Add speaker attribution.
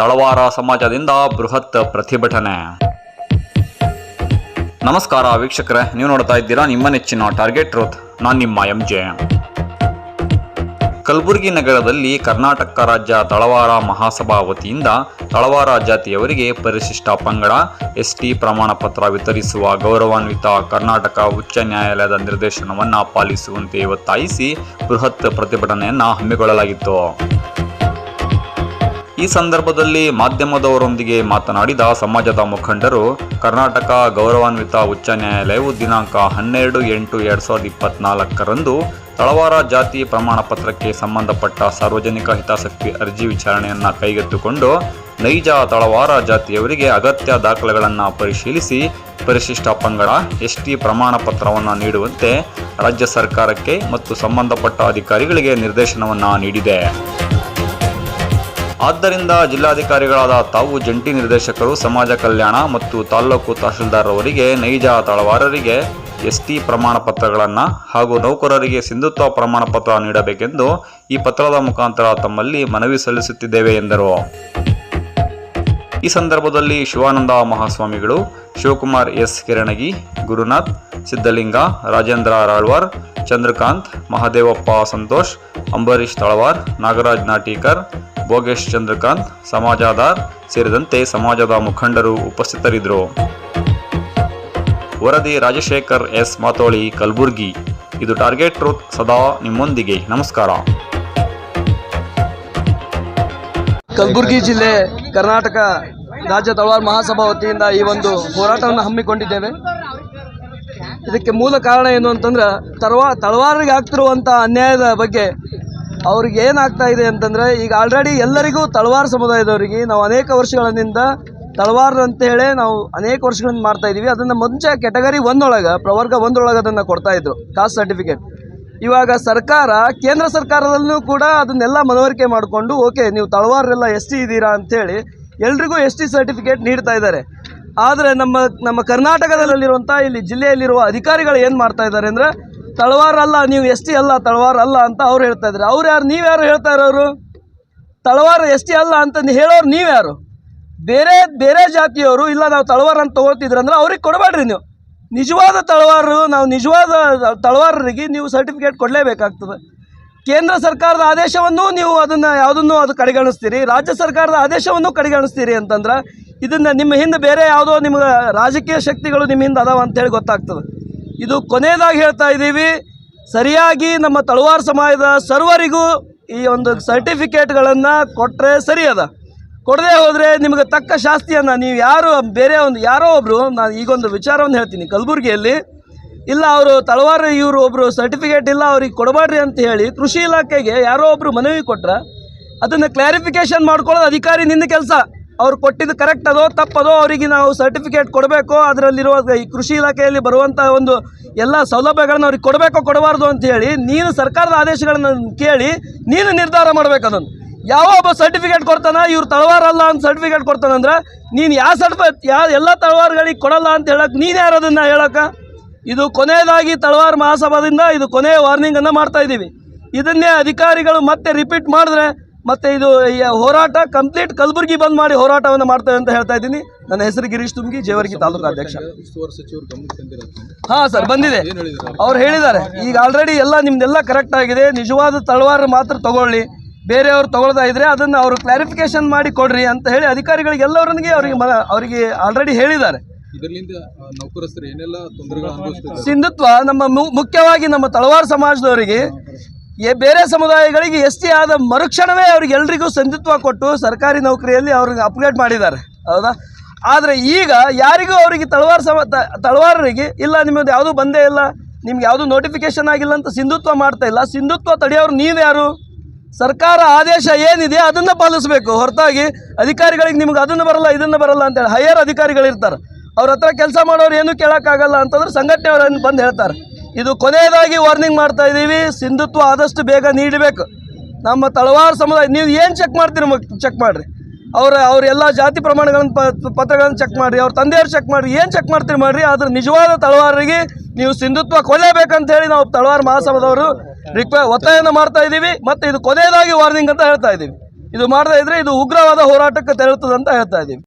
Speaker 1: ತಳವಾರ ಸಮಾಜದಿಂದ ಬೃಹತ್ ಪ್ರತಿಭಟನೆ. ನಮಸ್ಕಾರ ವೀಕ್ಷಕರೇ, ನೀವು ನೋಡ್ತಾ ಇದ್ದೀರಾ ನಿಮ್ಮ ನೆಚ್ಚಿನ ಟಾರ್ಗೆಟ್ ರೋತ್ ನಾನು ನಿಮ್ಮ ಎಂ ಜೆ ಕಲಬುರಗಿ ನಗರದಲ್ಲಿ ಕರ್ನಾಟಕ ರಾಜ್ಯ ತಳವಾರ ಮಹಾಸಭಾ ವತಿಯಿಂದ ತಳವಾರ ಜಾತಿಯವರಿಗೆ ಪರಿಶಿಷ್ಟ ಪಂಗಡ, ಎಸ್ಟಿ ಪ್ರಮಾಣ ಪತ್ರ ವಿತರಿಸುವ ಗೌರವಾನ್ವಿತ ಕರ್ನಾಟಕ ಉಚ್ಚ ನ್ಯಾಯಾಲಯದ ನಿರ್ದೇಶನವನ್ನು ಪಾಲಿಸುವಂತೆ ಒತ್ತಾಯಿಸಿ ಬೃಹತ್ ಪ್ರತಿಭಟನೆಯನ್ನು ಹಮ್ಮಿಕೊಳ್ಳಲಾಗಿತ್ತು. ಈ ಸಂದರ್ಭದಲ್ಲಿ ಮಾಧ್ಯಮದವರೊಂದಿಗೆ ಮಾತನಾಡಿದ ಸಮಾಜದ ಮುಖಂಡರು, ಕರ್ನಾಟಕ ಗೌರವಾನ್ವಿತ ಉಚ್ಚ ನ್ಯಾಯಾಲಯವು ದಿನಾಂಕ ಹನ್ನೆರಡು ಎಂಟು ಎರಡು ಸಾವಿರದ ಇಪ್ಪತ್ನಾಲ್ಕರಂದು ತಳವಾರ ಜಾತಿ ಪ್ರಮಾಣ ಪತ್ರಕ್ಕೆ ಸಂಬಂಧಪಟ್ಟ ಸಾರ್ವಜನಿಕ ಹಿತಾಸಕ್ತಿ ಅರ್ಜಿ ವಿಚಾರಣೆಯನ್ನು ಕೈಗೆತ್ತಿಕೊಂಡು ನೈಜ ತಳವಾರ ಜಾತಿಯವರಿಗೆ ಅಗತ್ಯ ದಾಖಲೆಗಳನ್ನು ಪರಿಶೀಲಿಸಿ, ಪರಿಶಿಷ್ಟ ಪಂಗಡ, ಎಸ್ಟಿ ಪ್ರಮಾಣ ಪತ್ರವನ್ನು ನೀಡುವಂತೆ ರಾಜ್ಯ ಸರ್ಕಾರಕ್ಕೆ ಮತ್ತು ಸಂಬಂಧಪಟ್ಟ ಅಧಿಕಾರಿಗಳಿಗೆ ನಿರ್ದೇಶನವನ್ನು ನೀಡಿದೆ. ಆದ್ದರಿಂದ ಜಿಲ್ಲಾಧಿಕಾರಿಗಳಾದ ತಾವು ಜಂಟಿ ನಿರ್ದೇಶಕರು, ಸಮಾಜ ಕಲ್ಯಾಣ ಮತ್ತು ತಾಲ್ಲೂಕು ತಹಶೀಲ್ದಾರ್ರವರಿಗೆ ನೈಜ ತಳವಾರರಿಗೆ ಎಸ್ಟಿ ಪ್ರಮಾಣ ಪತ್ರಗಳನ್ನು ಹಾಗೂ ನೌಕರರಿಗೆ ಸಿಂಧುತ್ವ ಪ್ರಮಾಣ ಪತ್ರ ನೀಡಬೇಕೆಂದು ಈ ಪತ್ರದ ಮುಖಾಂತರ ತಮ್ಮಲ್ಲಿ ಮನವಿ ಸಲ್ಲಿಸುತ್ತಿದ್ದೇವೆ ಎಂದರು. ಈ ಸಂದರ್ಭದಲ್ಲಿ ಶಿವಾನಂದ ಮಹಾಸ್ವಾಮಿಗಳು, ಶಿವಕುಮಾರ್ ಎಸ್ ಕಿರಣಗಿ, ಗುರುನಾಥ್ ಸಿದ್ಧಲಿಂಗ, ರಾಜೇಂದ್ರ ರಾಳ್ವಾರ್, ಚಂದ್ರಕಾಂತ್, ಮಹಾದೇವಪ್ಪ ಸಂತೋಷ್ ಅಂಬರೀಶ್ ತಳವಾರ್, ನಾಗರಾಜ್ ನಾಟೀಕರ್ ಭೋಗೇಶ್ ಚಂದ್ರಕಾಂತ್ ಸಮಾಜದ ಸೇರಿದಂತೆ ಸಮಾಜದ ಮುಖಂಡರು ಉಪಸ್ಥಿತರಿದ್ದರು. ವರದಿ ರಾಜಶೇಖರ್ ಎಸ್ ಮಾತೋಳಿ, ಕಲಬುರ್ಗಿ. ಇದು ಟಾರ್ಗೆಟ್ ಟ್ರೂತ್ ಸದಾ ನಿಮ್ಮೊಂದಿಗೆ. ನಮಸ್ಕಾರ.
Speaker 2: ಕಲಬುರಗಿ ಜಿಲ್ಲೆ, ಕರ್ನಾಟಕ ರಾಜ್ಯ ತಳವಾರ ಮಹಾಸಭಾ ವತಿಯಿಂದ ಈ ಒಂದು ಹೋರಾಟವನ್ನು ಹಮ್ಮಿಕೊಂಡಿದ್ದೇವೆ. ಇದಕ್ಕೆ ಮೂಲ ಕಾರಣ ಏನು ಅಂತಂದ್ರೆ, ತರವಾ ತಳವಾರಿಗೆ ಆಗ್ತಿರುವಂಥ ಅನ್ಯಾಯದ ಬಗ್ಗೆ ಅವ್ರಿಗೆ ಏನಾಗ್ತಾ ಇದೆ ಅಂತಂದರೆ, ಈಗ ಆಲ್ರೆಡಿ ಎಲ್ಲರಿಗೂ ತಳವಾರ ಸಮುದಾಯದವರಿಗೆ ನಾವು ಅನೇಕ ವರ್ಷಗಳಿಂದ ತಳವಾರ ಅಂತ ಹೇಳಿ ನಾವು ಅನೇಕ ವರ್ಷಗಳಿಂದ ಮಾಡ್ತಾ ಇದ್ದೀವಿ ಅದನ್ನು ಮುಂಚೆ ಕೆಟಗರಿ ಒಂದೊಳಗೆ ಪ್ರವರ್ಗ ಒಂದೊಳಗೆ ಅದನ್ನು ಕೊಡ್ತಾ ಇದ್ರು ಕಾಸ್ಟ್ ಸರ್ಟಿಫಿಕೇಟ್ ಇವಾಗ ಸರ್ಕಾರ, ಕೇಂದ್ರ ಸರ್ಕಾರದಲ್ಲೂ ಕೂಡ ಅದನ್ನೆಲ್ಲ ಮನವರಿಕೆ ಮಾಡಿಕೊಂಡು, ಓಕೆ, ನೀವು ತಳವಾರರೆಲ್ಲ ಎಸ್ ಟಿ ಇದ್ದೀರಾ ಅಂಥೇಳಿ ಎಲ್ರಿಗೂ ಎಸ್ ಟಿ ಸರ್ಟಿಫಿಕೇಟ್ ನೀಡ್ತಾ ಇದ್ದಾರೆ. ಆದರೆ ನಮ್ಮ ನಮ್ಮ ಕರ್ನಾಟಕದಲ್ಲಿರುವಂಥ ಇಲ್ಲಿ ಜಿಲ್ಲೆಯಲ್ಲಿರುವ ಅಧಿಕಾರಿಗಳು ಏನು ಮಾಡ್ತಾ ಇದ್ದಾರೆ ಅಂದರೆ ತಳವಾರ ಅಲ್ಲ ನೀವು ಎಸ್ ಟಿ ಅಲ್ಲ ತಳವಾರ ಅಲ್ಲ ಅಂತ ಅವ್ರು ಹೇಳ್ತಾ ಇದ್ದಾರೆ ಅವ್ರು ಯಾರು? ನೀವು ಯಾರು ಹೇಳ್ತಾ ಇರೋರು ತಳವಾರ ಎಸ್ ಟಿ ಅಲ್ಲ ಅಂತ ಹೇಳೋರು ನೀವು ಯಾರು? ಬೇರೆ ಬೇರೆ ಜಾತಿಯವರು ಇಲ್ಲ, ನಾವು ತಳವಾರ ಅಂತ ತೊಗೊಳ್ತಿದ್ರು ಅಂದ್ರೆ ಅವ್ರಿಗೆ ಕೊಡಬೇಡ್ರಿ ನೀವು. ನಿಜವಾದ ತಳವಾರರು, ನಾವು ನಿಜವಾದ ತಳವಾರರಿಗೆ ನೀವು ಸರ್ಟಿಫಿಕೇಟ್ ಕೊಡಲೇಬೇಕಾಗ್ತದೆ. ಕೇಂದ್ರ ಸರ್ಕಾರದ ಆದೇಶವನ್ನು ನೀವು ಅದನ್ನು ಯಾವುದನ್ನು ಅದು ಕಡೆಗಣಿಸ್ತೀರಿ? ರಾಜ್ಯ ಸರ್ಕಾರದ ಆದೇಶವನ್ನು ಕಡೆಗಣಿಸ್ತೀರಿ ಅಂತಂದ್ರೆ ಇದನ್ನು ನಿಮ್ಮ ಹಿಂದೆ ಬೇರೆ ಯಾವುದೋ ನಿಮ್ಗೆ ರಾಜಕೀಯ ಶಕ್ತಿಗಳು ನಿಮ್ಮ ಹಿಂದೆ ಅದಾವ ಅಂತೇಳಿ ಗೊತ್ತಾಗ್ತದೆ. ಇದು ಕೊನೆಯದಾಗಿ ಹೇಳ್ತಾ ಇದ್ದೀವಿ. ಸರಿಯಾಗಿ ನಮ್ಮ ತಳವಾರ ಸಮಾಜದ ಸರ್ವರಿಗೂ ಈ ಒಂದು ಸರ್ಟಿಫಿಕೇಟ್ಗಳನ್ನು ಕೊಟ್ಟರೆ ಸರಿ ಅದ ಕೊಡದೆ ಹೋದರೆ ನಿಮಗೆ ತಕ್ಕ ಶಾಸ್ತಿಯನ್ನು ನೀವು ಯಾರು ಬೇರೆ ಒಂದು ಯಾರೋ ಒಬ್ಬರು ನಾನು ಈಗೊಂದು ವಿಚಾರವನ್ನು ಹೇಳ್ತೀನಿ ಕಲಬುರಗಿಯಲ್ಲಿ. ಇಲ್ಲ, ಅವರು ತಳವಾರ ಇವರು ಒಬ್ಬರು ಸರ್ಟಿಫಿಕೇಟ್ ಇಲ್ಲ, ಅವ್ರಿಗೆ ಕೊಡಬೇಡ್ರಿ ಅಂತ ಹೇಳಿ ಕೃಷಿ ಇಲಾಖೆಗೆ ಯಾರೋ ಒಬ್ಬರು ಮನವಿ ಕೊಟ್ರೆ, ಅದನ್ನು ಕ್ಲಾರಿಫಿಕೇಷನ್ ಮಾಡ್ಕೊಳ್ಳೋದು ಅಧಿಕಾರಿ ನಿಂದ ಕೆಲಸ. ಅವ್ರು ಕೊಟ್ಟಿದ್ದು ಕರೆಕ್ಟ್ ಅದೋ ತಪ್ಪದೋ ಅವರಿಗೆ ನಾವು ಸರ್ಟಿಫಿಕೇಟ್ ಕೊಡಬೇಕು. ಅದರಲ್ಲಿರುವ ಈ ಕೃಷಿ ಇಲಾಖೆಯಲ್ಲಿ ಬರುವಂಥ ಒಂದು ಎಲ್ಲ ಸೌಲಭ್ಯಗಳನ್ನು ಅವ್ರಿಗೆ ಕೊಡಬೇಕೋ, ಕೊಡಬಾರ್ದು ಅಂತ ಹೇಳಿ ನೀನು ಸರ್ಕಾರದ ಆದೇಶಗಳನ್ನು ಕೇಳಿ ನೀನು ನಿರ್ಧಾರ ಮಾಡಬೇಕು ಅದನ್ನು. ಯಾವ ಒಬ್ಬ ಸರ್ಟಿಫಿಕೇಟ್ ಕೊಡ್ತಾನ, ಇವ್ರು ತಳವಾರ ಅಲ್ಲ ಅಂತ ಸರ್ಟಿಫಿಕೇಟ್ ಕೊಡ್ತಾನಂದ್ರೆ ನೀನು ಯಾವ ಸರ್ಟಿಫಿಕೇಟ್ ಯಾವ ಎಲ್ಲ ತಳವಾರಗಳಿಗೆ ಕೊಡಲ್ಲ ಅಂತ ಹೇಳಕ್ಕೆ ನೀನು ಯಾರು ಅದನ್ನು ಹೇಳಕ್ಕೆ ಇದು ಕೊನೆಯದಾಗಿ ತಳವಾರ ಮಹಾಸಭಾದಿಂದ ಇದು ಕೊನೆಯ ವಾರ್ನಿಂಗನ್ನು ಮಾಡ್ತಾ ಇದ್ದೀವಿ ಇದನ್ನೇ ಅಧಿಕಾರಿಗಳು ಮತ್ತೆ ರಿಪೀಟ್ ಮಾಡಿದ್ರೆ ಮತ್ತೆ ಇದು ಈ ಹೋರಾಟ ಕಂಪ್ಲೀಟ್ ಕಲಬುರಗಿ ಬಂದ್ ಮಾಡಿ ಹೋರಾಟವನ್ನು ಮಾಡ್ತೇವೆ ಅಂತ ಹೇಳ್ತಾ ಇದ್ದೀನಿ. ನನ್ನ ಹೆಸರು ಗಿರೀಶ್ ತುಮ್ಗಿ ಜೇವರ್ಗಿ ತಾಲೂಕು ಅಧ್ಯಕ್ಷ. ಹಾಂ ಸರ್ ಬಂದಿದೆ. ಅವ್ರು? ಹೇಳಿದ್ದಾರೆ. ಈಗ ಆಲ್ರೆಡಿ ಎಲ್ಲ ನಿಮ್ದೆಲ್ಲ ಕರೆಕ್ಟ್ ಆಗಿದೆ. ನಿಜವಾದ ತಳವಾರ ಮಾತ್ರ ತಗೊಳ್ಳಿ. ಬೇರೆಯವ್ರು ತಗೊಳ್ತಾ ಇದ್ರೆ ಅದನ್ನು ಅವರು ಕ್ಲಾರಿಫಿಕೇಶನ್ ಮಾಡಿ ಕೊಡ್ರಿ ಅಂತ ಹೇಳಿ ಅಧಿಕಾರಿಗಳಿಗೆ ಎಲ್ಲವರಿಗೆ ಅವರಿಗೆ ಅವರಿಗೆ ಆಲ್ರೆಡಿ ಹೇಳಿದ್ದಾರೆ. ಸಿಂಧುತ್ವ ನಮ್ಮ ಮುಖ್ಯವಾಗಿ ನಮ್ಮ ತಳವಾರ ಸಮಾಜದವರಿಗೆ ಬೇರೆ ಸಮುದಾಯಗಳಿಗೆ ಎಸ್ ಟಿ ಆದ ಮರುಕ್ಷಣವೇ ಅವ್ರಿಗೆ ಎಲ್ರಿಗೂ ಸಿಂಧುತ್ವ ಕೊಟ್ಟು ಸರ್ಕಾರಿ ನೌಕರಿಯಲ್ಲಿ ಅವ್ರಿಗೆ ಅಪ್ಗ್ರೇಡ್ ಮಾಡಿದ್ದಾರೆ. ಹೌದಾ? ಆದರೆ ಈಗ ಯಾರಿಗೂ ಅವರಿಗೆ ತಳವಾರ ಸಮ ತಳವಾರರಿಗೆ ಇಲ್ಲ ನಿಮ್ಮದು ಯಾವುದೂ ಬಂದೇ ಇಲ್ಲ, ನಿಮ್ಗೆ ಯಾವುದೂ ನೋಟಿಫಿಕೇಶನ್ ಆಗಿಲ್ಲ ಅಂತ ಸಿಂಧುತ್ವ ಮಾಡ್ತಾ ಇಲ್ಲ. ಸಿಂಧುತ್ವ ತಡೆಯೋರು ನೀವು ಯಾರು? ಸರ್ಕಾರ ಆದೇಶ ಏನಿದೆ ಅದನ್ನು ಪಾಲಿಸಬೇಕು. ಹೊರತಾಗಿ ಅಧಿಕಾರಿಗಳಿಗೆ ನಿಮ್ಗೆ ಅದನ್ನು ಬರಲ್ಲ, ಇದನ್ನು ಬರಲ್ಲ ಅಂತೇಳಿ ಹೈಯರ್ ಅಧಿಕಾರಿಗಳಿರ್ತಾರೆ. ಅವ್ರ ಹತ್ರ ಕೆಲಸ ಮಾಡೋರು ಏನೂ ಕೇಳೋಕ್ಕಾಗಲ್ಲ ಅಂತಂದ್ರೆ ಸಂಘಟನೆಯವ್ರನ್ನ ಬಂದು ಹೇಳ್ತಾರೆ. ಇದು ಕೊನೆಯದಾಗಿ ವಾರ್ನಿಂಗ್ ಮಾಡ್ತಾ ಇದ್ದೀವಿ. ಸಿಂಧುತ್ವ ಆದಷ್ಟು ಬೇಗ ನೀಡಬೇಕು. ನಮ್ಮ ತಳವಾರ ಸಮುದಾಯ ನೀವು ಏನು ಚೆಕ್ ಮಾಡ್ತೀರಿ ಚೆಕ್ ಮಾಡಿರಿ. ಅವರ ಅವ್ರ ಎಲ್ಲ ಜಾತಿ ಪ್ರಮಾಣಗಳನ್ನು ಪತ್ರಗಳನ್ನು ಚೆಕ್ ಮಾಡಿರಿ. ಅವ್ರ ತಂದೆಯವ್ರು ಚೆಕ್ ಮಾಡಿರಿ. ಏನು ಚೆಕ್ ಮಾಡ್ತೀರಿ ಮಾಡಿರಿ? ಆದ್ರೆ ನಿಜವಾದ ತಳವಾರರಿಗೆ ನೀವು ಸಿಂಧುತ್ವ ಕೊಡಲೇಬೇಕಂತ ಹೇಳಿ ನಾವು ತಳವಾರ ಮಹಾಸಭಾದವರು ರಿಕ್ವೆ ಒತ್ತಾಯನ ಮಾಡ್ತಾ ಇದ್ದೀವಿ. ಮತ್ತು ಇದು ಕೊನೆಯದಾಗಿ ವಾರ್ನಿಂಗ್ ಅಂತ ಹೇಳ್ತಾ ಇದ್ದೀವಿ. ಇದು ಮಾಡ್ತಾ ಇದ್ರೆ ಇದು ಉಗ್ರವಾದ ಹೋರಾಟಕ್ಕೆ ತೆರಳುತ್ತದೆ ಅಂತ ಹೇಳ್ತಾ ಇದ್ದೀವಿ.